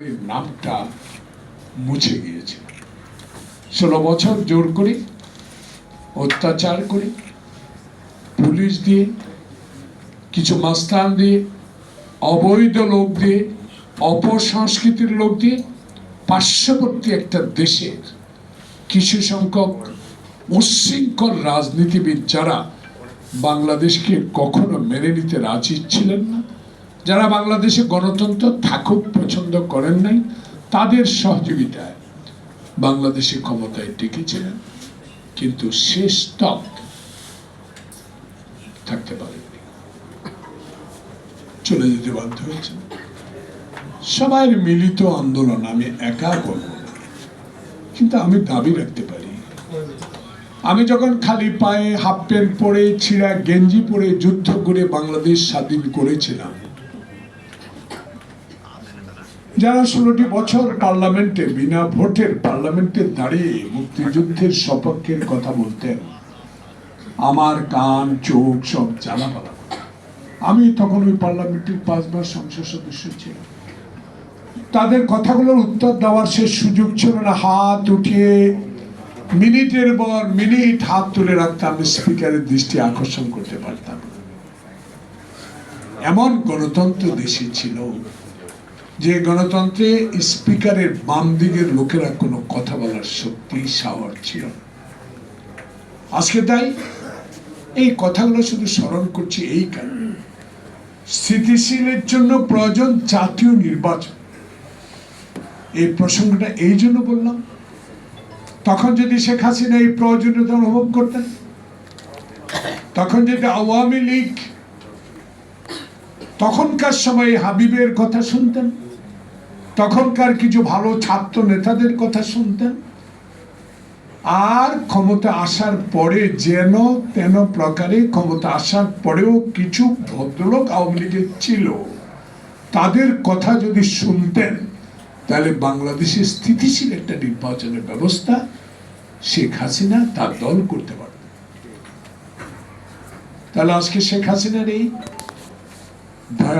ওই নামটা মুছে গিয়েছে। ষোলো বছর জোর করে, অত্যাচার করে, পুলিশ দিয়ে, কিছু মাস্তান দিয়ে, অবৈধ লোক দিয়ে, অপসংস্কৃতির লোক দিয়ে পার্শ্ববর্তী একটা দেশের কিছু সংখ্যক উচ্ছৃঙ্খল রাজনীতিবিদ যারা বাংলাদেশকে কখনো মেনে নিতে রাজি ছিলেন না যারা বাংলাদেশে গণতন্ত্র থাকুক, পছন্দ করেন নাই, তাদের সহযোগিতায় বাংলাদেশে ক্ষমতায় টিকেছিলেন কিন্তু শেষ তক থাকতে পারেননি। চলে যেতে বাধ্য হয়েছেন। সবাই মিলিত আন্দোলন আমি একা করব কিন্তু আমি দাবি রাখতে পারি। আমি যখন খালি পায়ে হাফ প্যান্ট পরে, ছিঁড়া গেঞ্জি পরে যুদ্ধ করে বাংলাদেশ স্বাধীন করেছিলাম যারা ষোলোটি বছর পার্লামেন্টে, বিনা ভোটের পার্লামেন্টে দাঁড়িয়ে মুক্তিযুদ্ধের সপক্ষের কথা বলতেন, আমার কান, চোখ সব জানা পালা আমি তখন ওই পার্লামেন্টের পাঁচবার সংসদ সদস্য ছিলাম। তাদের কথাগুলোর উত্তর দেওয়ার সে সুযোগ ছিল না। হাত উঠিয়ে মিনিটের পর মিনিট হাত তুলে রাখতাম, স্পিকারের দৃষ্টি আকর্ষণ করতে পারতাম। এমন গণতন্ত্র দেশে ছিল যে গণতন্ত্রে স্পিকারের বাম দিকের লোকেরা কোনো কথা বলার শক্তি সাহস ছিল আজকে তাই এই কথাগুলো শুধু স্মরণ করছি এই কারণে। স্থিতিশীলের জন্য প্রয়োজন জাতীয় নির্বাচন। এই প্রসঙ্গটা এই জন্য বললাম। তখন যদি শেখ হাসিনা এই প্রয়োজনীয়তা অনুভব করতেন, তখন যদি আওয়ামী লীগ তখনকার সময়ে হাবিবের কথা শুনতেন তখনকার কিছু ভালো ছাত্র নেতাদের কথা শুনতেন। আর ক্ষমতা আসার পরে যেন তেন প্রকারে ক্ষমতা আসার পরেও কিছু ভদ্রলোক আওয়ামী লীগের ছিল। তাদের কথা যদি শুনতেন, তাহলে বাংলাদেশে স্থিতিশীল একটা নির্বাচনের ব্যবস্থা শেখ হাসিনা তার দল করতে পারত তাহলে আজকে শেখ হাসিনার এই ভয়া